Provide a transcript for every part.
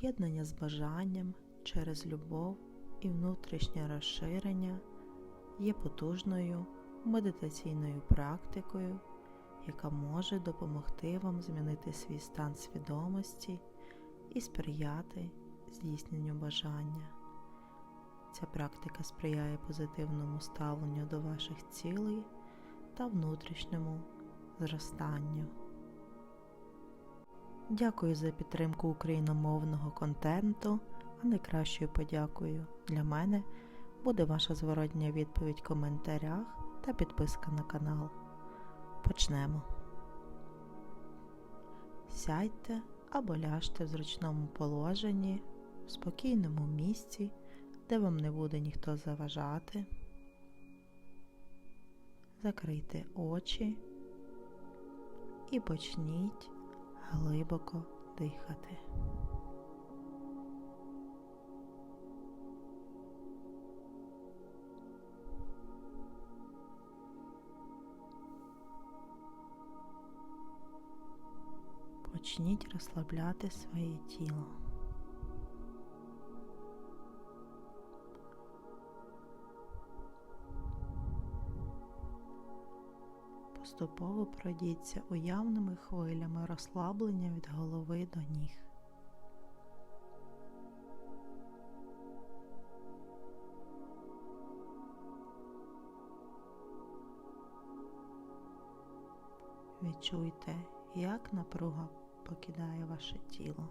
З'єднання з бажанням через любов і внутрішнє розширення є потужною медитаційною практикою, яка може допомогти вам змінити свій стан свідомості і сприяти здійсненню бажання. Ця практика сприяє позитивному ставленню до ваших цілей та внутрішньому зростанню. Дякую за підтримку україномовного контенту, а найкращою подякою для мене буде ваша зворотня відповідь в коментарях та підписка на канал. Почнемо. Сядьте або ляжте в зручному положенні, в спокійному місці, де вам не буде ніхто заважати. Закрийте очі і почніть глибоко дихати. Почніть розслабляти своє тіло. Поступово пройдіться уявними хвилями розслаблення від голови до ніг. Відчуйте, як напруга покидає ваше тіло.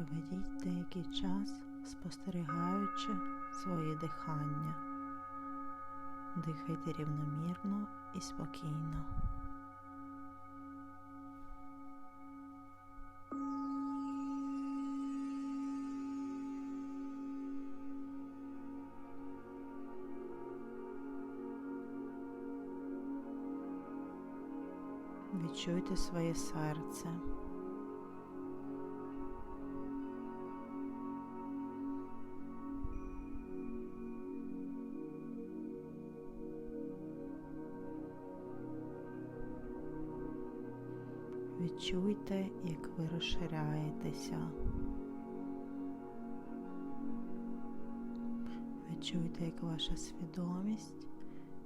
Проведіть деякий час, спостерігаючи своє дихання. Дихайте рівномірно і спокійно. Відчуйте своє серце. Відчуйте, як ви розширяєтеся. Відчуйте, як ваша свідомість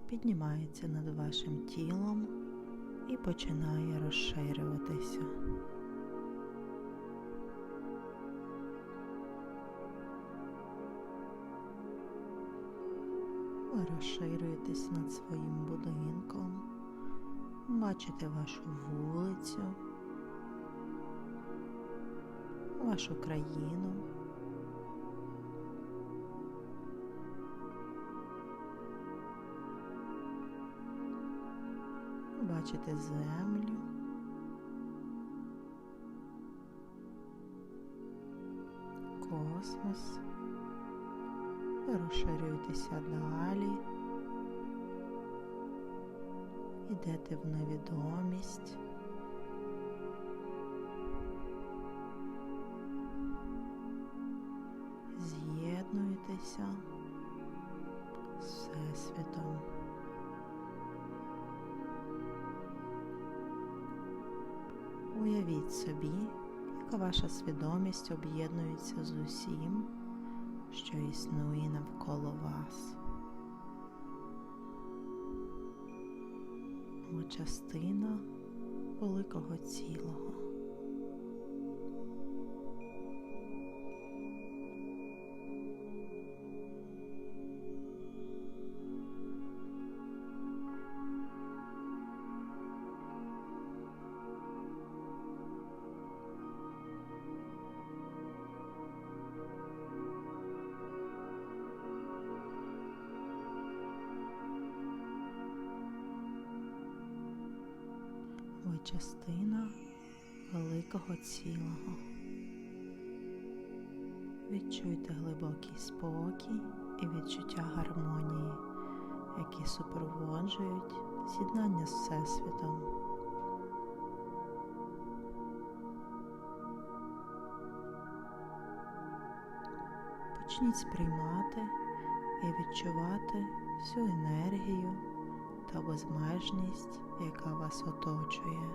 піднімається над вашим тілом і починає розширюватися. Ви розширюєтесь над своїм будинком, бачите вашу вулицю, вашу країну. Бачите землю. Космос. Ви розширюєтеся далі. Йдете в невідомість. З'єднуєтеся з Всесвітом. Уявіть собі, яка ваша свідомість об'єднується з усім, що існує навколо вас. Ви частина великого цілого. Частина великого цілого. Відчуйте глибокий спокій і відчуття гармонії, які супроводжують з'єднання з Всесвітом. Почніть сприймати і відчувати всю енергію та безмежність, яка вас оточує.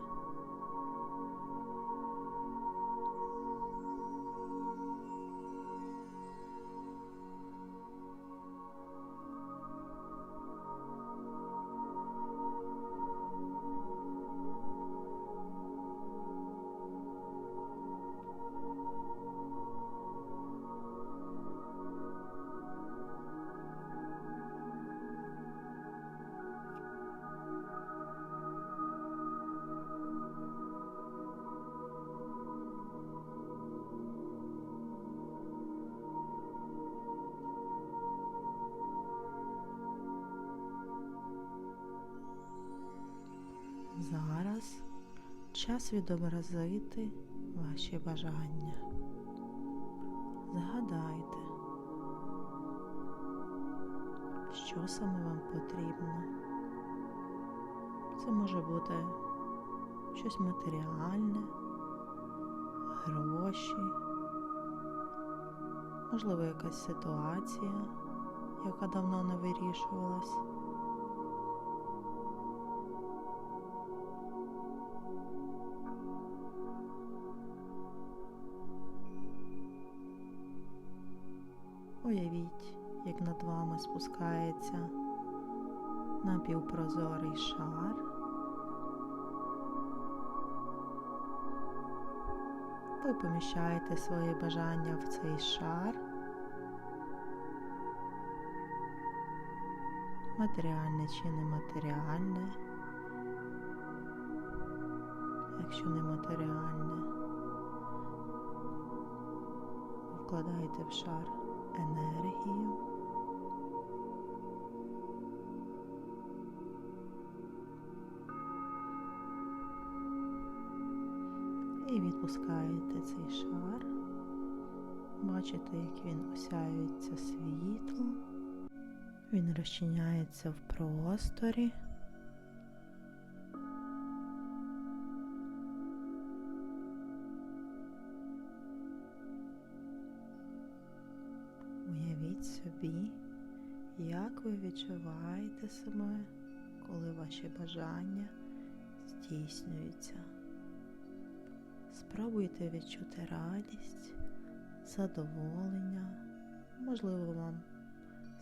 Час відобразити ваші бажання. Згадайте, що саме вам потрібно. Це може бути щось матеріальне, гроші, можливо, якась ситуація, яка давно не вирішувалась. Уявіть, як над вами спускається напівпрозорий шар. Ви поміщаєте свої бажання в цей шар. Матеріальне чи нематеріальне. Якщо нематеріальне, вкладаєте в шар енергію. І відпускаєте цей шар. Бачите, як він осяюється світлом. Він розчиняється в просторі. Собі, як ви відчуваєте себе, коли ваші бажання здійснюються. Спробуйте відчути радість, задоволення, можливо, вам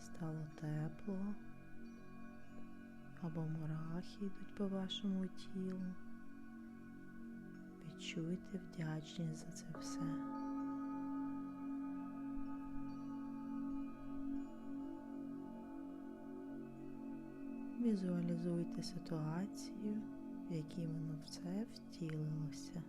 стало тепло, або мурахи йдуть по вашому тілу. Відчуйте вдячність за це все. Візуалізуйте ситуацію, в якій воно все втілилося.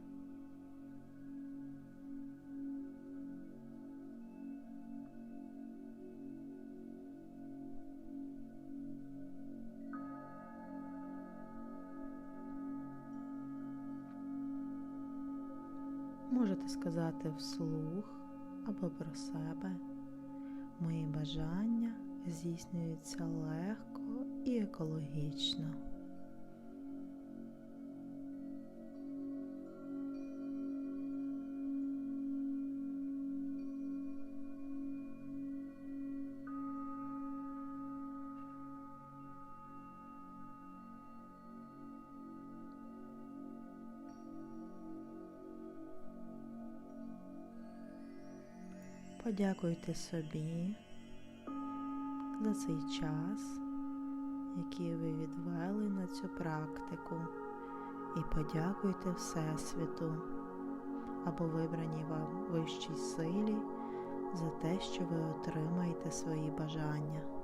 Можете сказати вслух або про себе. Мої бажання здійснюються легко і екологічно. Подякуйте собі за цей час який ви відвели на цю практику, і подякуйте Всесвіту або вибраній вам вищій силі за те, що ви отримаєте свої бажання.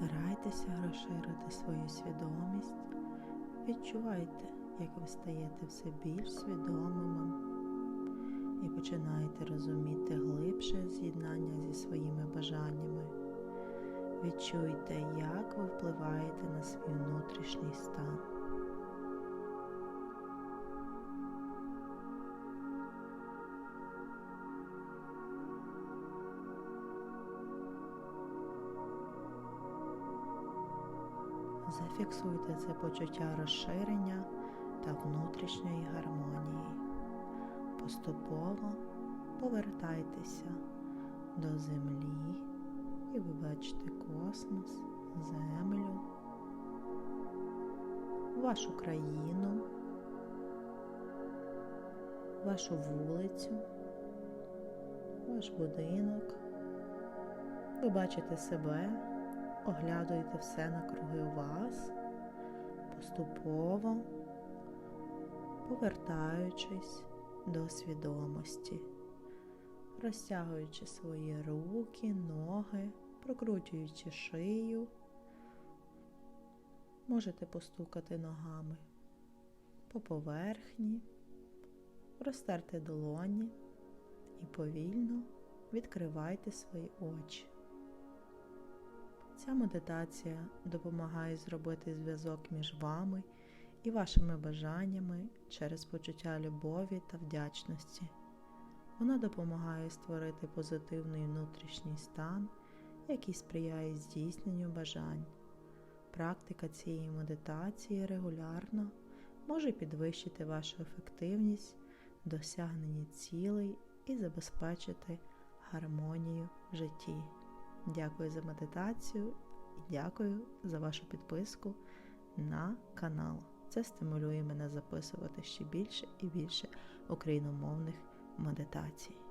Постарайтеся розширити свою свідомість. Відчувайте, як ви стаєте все більш свідомими і починаєте розуміти глибше з'єднання зі своїми бажаннями. Відчуйте, як ви впливаєте на свій внутрішній стан. Зафіксуйте це почуття розширення та внутрішньої гармонії. Поступово повертайтеся до землі і ви бачите космос, землю, вашу країну, вашу вулицю, ваш будинок. Ви бачите себе оглядуєте все накруги вас, поступово повертаючись до свідомості, розтягуючи свої руки, ноги, прокручуючи шию, можете постукати ногами по поверхні, розтерти долоні і повільно відкривайте свої очі. Ця медитація допомагає зробити зв'язок між вами і вашими бажаннями через почуття любові та вдячності. Вона допомагає створити позитивний внутрішній стан, який сприяє здійсненню бажань. Практика цієї медитації регулярно може підвищити вашу ефективність, досягнення цілей і забезпечити гармонію в житті. Дякую за медитацію і дякую за вашу підписку на канал. Це стимулює мене записувати ще більше і більше україномовних медитацій.